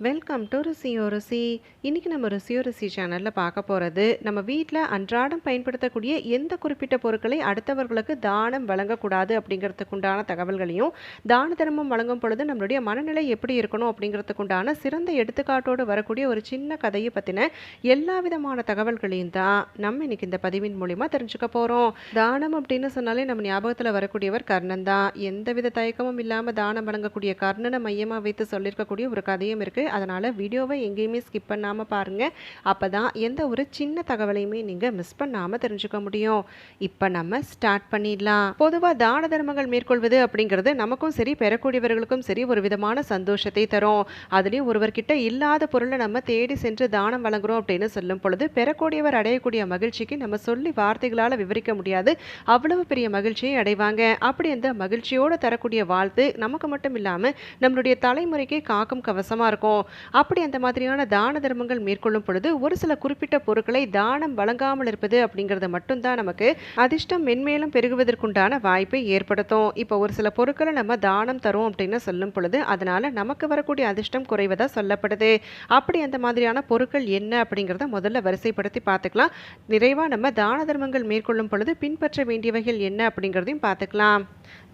Welcome to ருசியோ ருசி இன்றைக்கி நம்ம ருசியோ ருசி சேனலில் பார்க்க போகிறது நம்ம வீட்டில் அன்றாடம் பயன்படுத்தக்கூடிய எந்த குறிப்பிட்ட பொருட்களை அடுத்தவர்களுக்கு தானம் வழங்கக்கூடாது அப்படிங்கிறதுக்குண்டான தகவல்களையும் தான தர்மம் வழங்கும் பொழுது நம்மளுடைய மனநிலை எப்படி இருக்கணும் அப்படிங்கிறதுக்குண்டான சிறந்த எடுத்துக்காட்டோடு வரக்கூடிய ஒரு சின்ன கதையை பற்றின எல்லா விதமான தகவல்களையும் தான் நம்ம இன்னைக்கு இந்த பதிவின் மூலிமா தெரிஞ்சுக்க போகிறோம் தானம் அப்படின்னு சொன்னாலே நம்ம ஞாபகத்தில் வரக்கூடியவர் கர்ணன் தான். எந்தவித தயக்கமும் இல்லாமல் தானம் வழங்கக்கூடிய கர்ணனை மையமாக வைத்து சொல்லியிருக்கக்கூடிய ஒரு கதையும் இருக்குது அதனால் வீடியோவை எங்கேயுமே ஸ்கிப் பண்ணாமல் பாருங்கள் அப்போ தான் எந்த ஒரு சின்ன தகவலையுமே நீங்கள் மிஸ் பண்ணாமல் தெரிஞ்சுக்க முடியும். இப்போ நம்ம ஸ்டார்ட் பண்ணிடலாம். பொதுவாக தான தர்மங்கள் மேற்கொள்வது அப்படிங்கிறது நமக்கும் சரி பெறக்கூடியவர்களுக்கும் சரி ஒரு விதமான சந்தோஷத்தை தரும். அதுலேயும் ஒருவர்கிட்ட இல்லாத பொருளை நம்ம தேடி சென்று தானம் வழங்குறோம் அப்படின்னு சொல்லும் பொழுது பெறக்கூடியவர் அடையக்கூடிய மகிழ்ச்சிக்கு நம்ம சொல்லி வார்த்தைகளால் விவரிக்க முடியாது. அவ்வளவு பெரிய மகிழ்ச்சியை அடைவாங்க. அப்படி அந்த மகிழ்ச்சியோடு தரக்கூடிய வாழ்த்து நமக்கு மட்டும் இல்லாமல் நம்மளுடைய தலைமுறைக்கே காக்கும் கவசமாக இருக்கும். அப்படி அந்த மாதிரியான தான தர்மங்கள் மேற்கொள்ளும் பொழுது ஒரு சில குறிப்பிட்ட பொருட்களை தானம் வழங்காமல் இருப்பது அப்படிங்கிறது மட்டும்தான் நமக்கு அதிர்ஷ்டம் மென்மேலும் பெருகுவதற்குண்டான வாய்ப்பை ஏற்படுத்தும். இப்போ ஒரு சில பொருட்களை நம்ம தானம் தரும் அப்படின்னு சொல்லும் பொழுது அதனால நமக்கு வரக்கூடிய அதிர்ஷ்டம் குறைவதாக சொல்லப்படுது. அப்படி அந்த மாதிரியான பொருட்கள் என்ன அப்படிங்கிறத முதல்ல வரிசைப்படுத்தி பார்த்துக்கலாம். நிறைவாக நம்ம தான தர்மங்கள் மேற்கொள்ளும் பொழுது பின்பற்ற வேண்டியவைகள் என்ன அப்படிங்கிறதையும் பார்த்துக்கலாம்.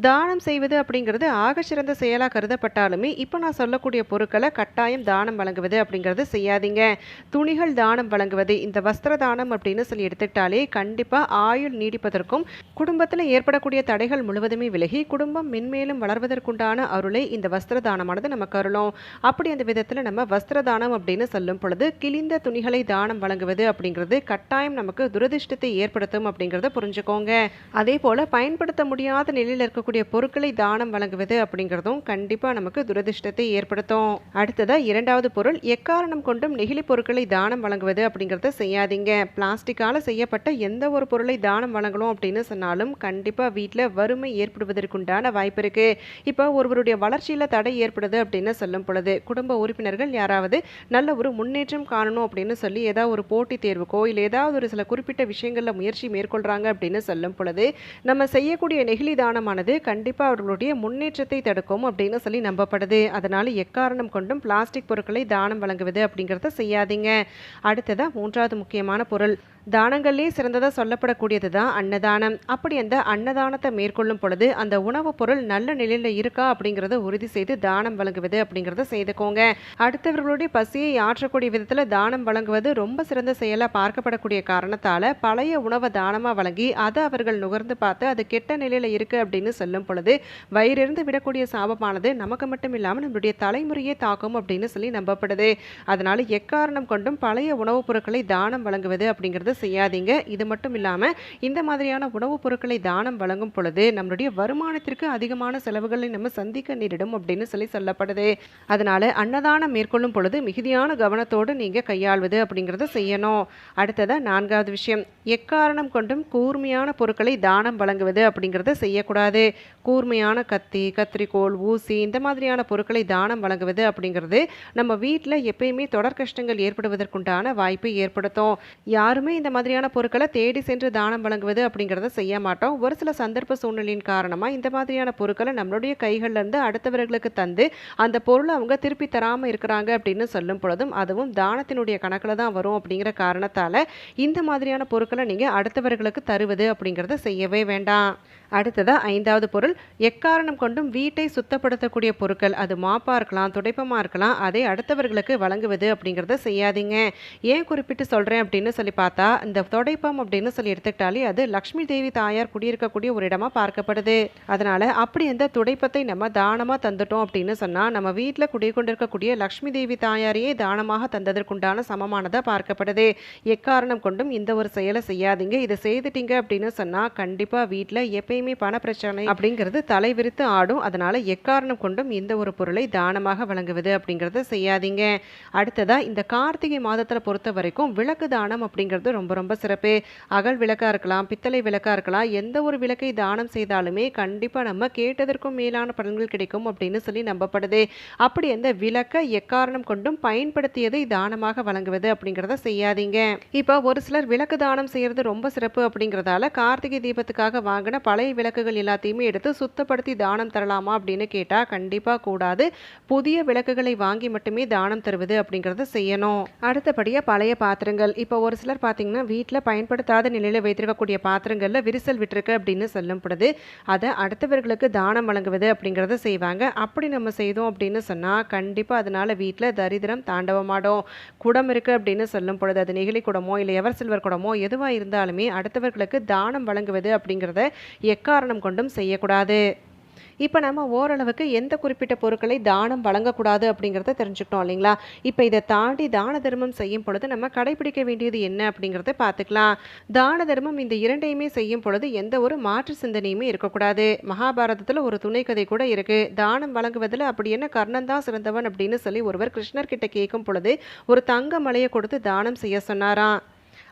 தானம் செய்வது அப்படிங்கிறது ஆக சிறந்த செயலாக கருதப்பட்டாலுமே இப்போ நான் சொல்லக்கூடிய பொருட்களை கட்டாயம் தானம் வழங்குவது அப்படிங்கிறது செய்யாதீங்க. துணிகள் தானம் வழங்குவது இந்த வஸ்திர தானம் அப்படின்னு சொல்லி எடுத்துக்கிட்டாலே கண்டிப்பாக ஆயுள் நீடிப்பதற்கும் குடும்பத்தில் ஏற்படக்கூடிய தடைகள் முழுவதுமே விலகி குடும்பம் மென்மேலும் வளர்வதற்குண்டான அருளை இந்த வஸ்திர தானமானது நமக்கு அருளும். அப்படி அந்த விதத்தில் நம்ம வஸ்திர தானம் அப்படின்னு சொல்லும் பொழுது கிழிந்த துணிகளை தானம் வழங்குவது அப்படிங்கிறது கட்டாயம் நமக்கு துரதிர்ஷ்டத்தை ஏற்படுத்தும் அப்படிங்கிறத புரிஞ்சுக்கோங்க. அதே போல் பயன்படுத்த முடியாத நிலையில் இருக்கக்கூடிய பொருட்களை தானம் வழங்குவது அப்படிங்கிறதும் கண்டிப்பாக நமக்கு துரதிர்ஷ்டத்தை ஏற்படுத்தும். அடுத்ததாக இரண்டாவது பொருள் எக்காரணம் கொண்டும் நெகிழி பொருட்களை தானம் வழங்குவது அப்படிங்கிறத செய்யாதீங்க. பிளாஸ்டிக்கால் செய்யப்பட்ட எந்த ஒரு பொருளை தானம் வழங்கணும் அப்படின்னு சொன்னாலும் கண்டிப்பாக வீட்டில் வறுமை ஏற்படுவதற்குண்டான வாய்ப்பு இருக்குது இப்போ ஒருவருடைய வளர்ச்சியில் தடை ஏற்படுது அப்படின்னு சொல்லும் பொழுது குடும்ப உறுப்பினர்கள் யாராவது நல்ல ஒரு முன்னேற்றம் காணணும் அப்படின்னு சொல்லி ஏதாவது ஒரு போட்டித் தேர்வுக்கோ இல்லை ஏதாவது ஒரு சில குறிப்பிட்ட விஷயங்களில் முயற்சி மேற்கொள்கிறாங்க அப்படின்னு சொல்லும் பொழுது நம்ம செய்யக்கூடிய நெகிழி தானமானது கண்டிப்பாக அவர்களுடைய முன்னேற்றத்தை தடுக்கும் அப்படின்னு சொல்லி நம்பப்படுது. அதனால் எக்காரணம் கொண்டும் பிளாஸ்டிக் பொருட்களை தானம் வழங்குவது அப்படிங்கிறத செய்யாதீங்க. அடுத்ததாக மூன்றாவது முக்கியமான பொருள் தானங்கள்லேயே சிறந்ததாக சொல்லப்படக்கூடியது தான் அன்னதானம். அப்படி அந்த அன்னதானத்தை மேற்கொள்ளும் பொழுது அந்த உணவுப் பொருள் நல்ல நிலையில் இருக்கா அப்படிங்கிறத உறுதி செய்து தானம் வழங்குவது அப்படிங்கிறத செய்துக்கோங்க. அடுத்தவர்களுடைய பசியை ஆற்றக்கூடிய விதத்தில் தானம் வழங்குவது ரொம்ப சிறந்த செயலாக பார்க்கப்படக்கூடிய காரணத்தால் பழைய உணவை தானமாக வழங்கி அதை அவர்கள் நுகர்ந்து பார்த்து அது கெட்ட நிலையில் இருக்குது அப்படின்னு சொல்லும் பொழுது வயிறிருந்து விடக்கூடிய சாபமானது நமக்கு மட்டும் இல்லாமல் நம்மளுடைய தலைமுறையே தாக்கும் அப்படின்னு சொல்லி நம்பப்படுது. அதனால் எக்காரணம் கொண்டும் பழைய உணவுப் பொருட்களை தானம் வழங்குவது அப்படிங்கிறது செய்யாதீங்க. இது மட்டும் இல்லாமல் இந்த மாதிரியான உணவுப் பொருட்களை தானம் வழங்கும் பொழுது நம்மளுடைய வருமானத்திற்கு அதிகமான செலவுகளை நம்ம சந்திக்க நேரிடும் அப்படின்னு சொல்லி சொல்லப்படுது. அதனால அன்னதானம் மேற்கொள்ளும் பொழுது மிகுதியான கவனத்தோடு நீங்கள் கையாள்வது அப்படிங்கிறத செய்யணும். அடுத்ததாக நான்காவது விஷயம். எக்காரணம் கொண்டும் கூர்மையான பொருட்களை தானம் வழங்குவது அப்படிங்கிறத செய்யக்கூடாது. கூர்மையான கத்தி கத்திரிக்கோள் ஊசி இந்த மாதிரியான பொருட்களை தானம் வழங்குவது அப்படிங்கிறது நம்ம வீட்டில் எப்பயுமே தொடர் கஷ்டங்கள் ஏற்படுவதற்குண்டான வாய்ப்பை ஏற்படுத்தும். யாருமே இந்த மாதிரியான பொருட்களை தேடி சென்று தானம் வழங்குவது அப்படிங்கிறத செய்ய மாட்டோம். ஒரு சில சந்தர்ப்ப சூழ்நிலையின் காரணமாக இந்த மாதிரியான பொருட்களை நம்மளுடைய கைகள்லேருந்து அடுத்தவர்களுக்கு தந்து அந்த பொருளை அவங்க திருப்பி தராமல் இருக்கிறாங்க அப்படின்னு சொல்லும் பொழுதும் அதுவும் தானத்தினுடைய கணக்கில் தான் வரும் அப்படிங்கிற காரணத்தால் இந்த மாதிரியான பொருட்களை நீங்கள் அடுத்தவர்களுக்கு தருவது அப்படிங்கிறத செய்யவே வேண்டாம். அடுத்ததாக ஐந்தாவது பொருள் எக்காரணம் கொண்டும் வீட்டை சுத்தப்படுத்தக்கூடிய பொருட்கள் அது மாப்பாக இருக்கலாம் துடைப்பமாக இருக்கலாம் அதை அடுத்தவர்களுக்கு வழங்குவது அப்படிங்கிறத செய்யாதீங்க. ஏன் குறிப்பிட்டு சொல்கிறேன் அப்படின்னு சொல்லி பார்த்தா இந்த துடைப்பம் அப்படின்னு சொல்லி எடுத்துக்கிட்டாலே அது லக்ஷ்மி தேவி தாயார் குடியிருக்கக்கூடிய ஒரு இடமாக பார்க்கப்படுது. அதனால் அப்படி எந்த துடைப்பத்தை நம்ம தானமாக தந்துட்டோம் அப்படின்னு சொன்னால் நம்ம வீட்டில் குடிக்கொண்டிருக்கக்கூடிய லக்ஷ்மி தேவி தாயாரையே தானமாக தந்ததற்குண்டான சமமானதாக பார்க்கப்படுது. எக்காரணம் கொண்டும் இந்த ஒரு செயலை செய்யாதீங்க இதை செய்துட்டீங்க அப்படின்னு சொன்னால் கண்டிப்பாக வீட்டில் எப்பயும் பண பிரச்சனை அப்படிங்கிறது தலைவிரித்து ஆடும். அதனால் எக்காரணம் கொண்டும் இந்த ஒரு பொருளை தானமாக வழங்குவது அப்படிங்கிறத செய்யாதீங்க. அடுத்ததாக இந்த கார்த்திகை மாதத்தில் பொறுத்த வரைக்கும் விளக்கு தானம் அப்படிங்கிறது ரொம்ப ரொம்ப சிறப்பு. அகல் விளக்காக இருக்கலாம் பித்தளை விளக்காக இருக்கலாம் எந்த ஒரு விளக்கை தானம் செய்தாலுமே கண்டிப்பாக நம்ம கேட்டதற்கும் மேலான பலன்கள் கிடைக்கும் அப்படின்னு சொல்லி நம்பப்படுது. அப்படி அந்த விளக்கை எக்காரணம் கொண்டும் பயன்படுத்தியதை தானமாக வழங்குவது அப்படிங்கிறத செய்யாதீங்க. இப்போ ஒரு சிலர் விளக்கு தானம் செய்கிறது ரொம்ப சிறப்பு அப்படிங்கிறதால கார்த்திகை தீபத்துக்காக வாங்கின பழைய விளக்குகள் எல்லாத்தையுமே எடுத்து சுத்தப்படுத்தி தானம் தரலாமா அப்படின்னு கேட்டால் கண்டிப்பாக கூடாது. புதிய விளக்குகளை வாங்கி மட்டுமே தானம் தருவது அப்படிங்கிறத செய்யணும். அடுத்தபடியாக பழைய பாத்திரங்கள். இப்போ ஒரு சிலர் பார்த்தீங்கன்னா வீட்டில் பயன்படுத்தாத நிலையில் வைத்திருக்கக்கூடிய பாத்திரங்களில் விரிசல் விட்டுருக்கு அப்படின்னு சொல்லப்படுது அதை அடுத்தவர்களுக்கு தானம் வழங்குவது அப்படிங்கிறத செய்வாங்க. அப்படி நம்ம செய்தோம் அப்படின்னு சொன்னால் கண்டிப்பாக அதனால் வீட்டில் தரித்திரம் தாண்டவமாடும் குடம் இருக்குது அப்படின்னு சொல்லும் பொழுது அது நெகிழி குடமோ இல்லை எவர் சில்வர் குடமோ எதுவாக இருந்தாலுமே அடுத்தவர்களுக்கு தானம் வழங்குவது அப்படிங்கிறத எக்காரணம் கொண்டும் செய்யக்கூடாது. இப்போ நம்ம ஓரளவுக்கு எந்த குறிப்பிட்ட பொருட்களை தானம் வழங்கக்கூடாது அப்படிங்கிறத தெரிஞ்சுக்கிட்டோம் இல்லைங்களா? இப்போ இதை தாண்டி தான தர்மம் செய்யும் பொழுது நம்ம கடைபிடிக்க வேண்டியது என்ன அப்படிங்கிறத பார்த்துக்கலாம். தான தர்மம் இந்த இரண்டையுமே செய்யும் பொழுது எந்த ஒரு மாற்று சிந்தனையுமே இருக்கக்கூடாது. மகாபாரதத்தில் ஒரு துணை கதை கூட இருக்குது தானம் வழங்குவதில் அப்படி என்ன கர்ணன் தான் சிறந்தவன் அப்படின்னு சொல்லி ஒருவர் கிருஷ்ணர்கிட்ட கேட்கும் பொழுது ஒரு தங்க மலையை கொடுத்து தானம் செய்ய சொன்னாராம்.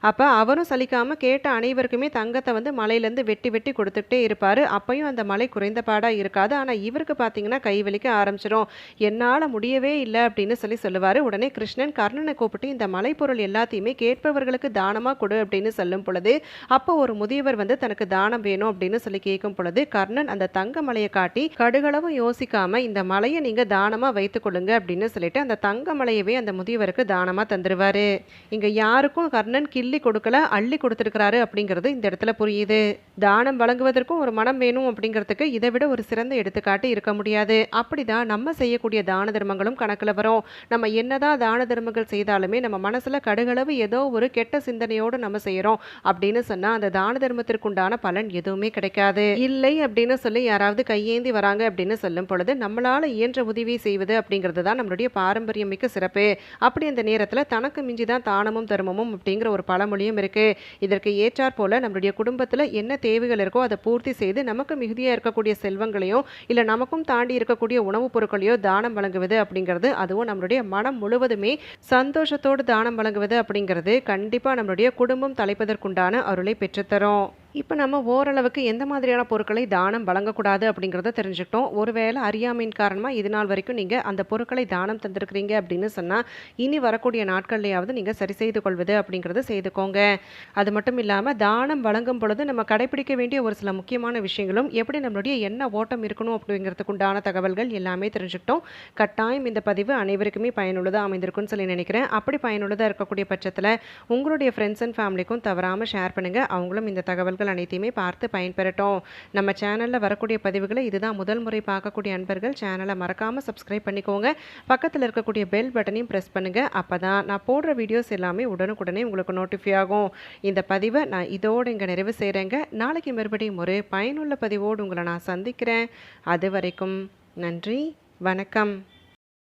அப்போ அவரும் சலிக்காமல் கேட்ட அனைவருக்குமே தங்கத்தை வந்து மலையிலேருந்து வெட்டி வெட்டி கொடுத்துக்கிட்டே இருப்பார். அப்பையும் அந்த மலை குறைந்த பாடாக இருக்காது. ஆனால் இவருக்கு பார்த்தீங்கன்னா கை வலிக்க ஆரம்பிச்சிடும் என்னால் முடியவே இல்லை அப்படின்னு சொல்லி சொல்லுவார். உடனே கிருஷ்ணன் கர்ணனை கூப்பிட்டு இந்த மலைப்பொருள் எல்லாத்தையுமே கேட்பவர்களுக்கு தானமாக கொடு அப்படின்னு சொல்லும் பொழுது அப்போ ஒரு முதியவர் வந்து தனக்கு தானம் வேணும் அப்படின்னு சொல்லி கேட்கும் பொழுது கர்ணன் அந்த தங்க மலையை காட்டி கடுகளவும் யோசிக்காம இந்த மலையை நீங்கள் தானமாக வைத்துக் கொள்ளுங்க அப்படின்னு சொல்லிட்டு அந்த தங்க மலையவே அந்த முதியவருக்கு தானமாக தந்துடுவார் இங்கே யாருக்கும் கர்ணன் கிள்ளி கொடுக்கல அள்ளி கொடுத்துருக்கிறாரு அப்படிங்கிறது இந்த இடத்துல புரியுது. தானம் வழங்குவதற்கும் ஒரு மனம் வேணும் அப்படிங்கிறதுக்கு இதை விட ஒரு சிறந்த எடுத்துக்காட்டு இருக்க முடியாது. அப்படிதான் நம்ம செய்யக்கூடிய தான தர்மங்களும் கணக்கில் வரும். நம்ம என்னதான் தான தர்மங்கள் செய்தாலுமே நம்ம மனசுல கடுகளவு ஏதோ ஒரு கெட்ட சிந்தனையோடு நம்ம செய்கிறோம் அப்படின்னு சொன்னா அந்த தான தர்மத்திற்குண்டான பலன் எதுவுமே கிடைக்காது. இல்லை அப்படின்னு சொல்லி யாராவது கையேந்தி வராங்க அப்படின்னு சொல்லும் பொழுது நம்மளால இயன்ற உதவி செய்வது அப்படிங்கிறது தான் நம்மளுடைய பாரம்பரியம் மிக்க சிறப்பு. அப்படி அந்த நேரத்தில் தனக்கு மிஞ்சி தான் தானமும் தர்மமும் அப்படிங்கிற ஒரு பழமொழியும் இருக்கு. இதற்கு ஏற்றாற் போல நம்மளுடைய குடும்பத்தில் என்ன தேவைகள் இருக்கோ அதை பூர்த்தி செய்து நமக்கு மிகுதியாக இருக்கக்கூடிய செல்வங்களையும் இல்லை நமக்கும் தாண்டி இருக்கக்கூடிய உணவுப் பொருட்களையோ தானம் வழங்குவது அப்படிங்கிறது அதுவும் நம்மளுடைய மனம் முழுவதுமே சந்தோஷத்தோடு தானம் வழங்குவது அப்படிங்கிறது கண்டிப்பாக நம்மளுடைய குடும்பம் தலைப்பதற்குண்டான அருளை பெற்றுத்தரும். இப்போ நம்ம ஓரளவுக்கு எந்த மாதிரியான பொருட்களை தானம் வழங்கக்கூடாது அப்படிங்கிறத தெரிஞ்சுக்கிட்டோம். ஒருவேளை அறியாமையின் காரணமாக இது நாள் வரைக்கும் நீங்கள் அந்த பொருட்களை தானம் தந்திருக்கிறீங்க அப்படின்னு சொன்னால் இனி வரக்கூடிய நாட்கள்லையாவது நீங்கள் சரி செய்து கொள்வது அப்படிங்கிறத செய்துக்கோங்க. அது மட்டும் இல்லாமல் தானம் வழங்கும் பொழுது நம்ம கடைபிடிக்க வேண்டிய ஒரு சில முக்கியமான விஷயங்களும் எப்படி நம்மளுடைய என்ன ஓட்டம் இருக்கணும் அப்படிங்கிறதுக்கு உண்டான தகவல்கள் எல்லாமே தெரிஞ்சுக்கிட்டோம். கட்டாயம் இந்த பதிவு அனைவருக்குமே பயனுள்ளதாக அமைந்திருக்கும்னு சொல்லி நினைக்கிறேன். அப்படி பயனுள்ளதாக இருக்கக்கூடிய பட்சத்தில் உங்களுடைய ஃப்ரெண்ட்ஸ் அண்ட் ஃபேமிலிக்கும் தவறாமல் ஷேர் பண்ணுங்கள் அவங்களும் இந்த தகவல்கள் அனைத்தையுமே பார்த்து பயன்பெறட்டும். நம்ம சேனலில் வரக்கூடிய பதிவுகளை இதுதான் முதல் முறை பார்க்கக்கூடிய அன்பர்கள். சேனலை மறக்காமல் சப்ஸ்கிரைப் பண்ணிக்கோங்க. பக்கத்தில் இருக்கக்கூடிய பெல் பட்டனையும் ப்ரெஸ் பண்ணுங்கள் அப்போ தான் நான் போடுற வீடியோஸ் எல்லாமே உடனுக்குடனே உங்களுக்கு நோட்டிஃபை ஆகும். இந்த பதிவை நான் இதோடு இங்கே நிறைவு செய்கிறேங்க நாளைக்கு மறுபடியும் ஒரு பயனுள்ள பதிவோடு உங்களை நான் சந்திக்கிறேன். அது வரைக்கும் நன்றி வணக்கம்.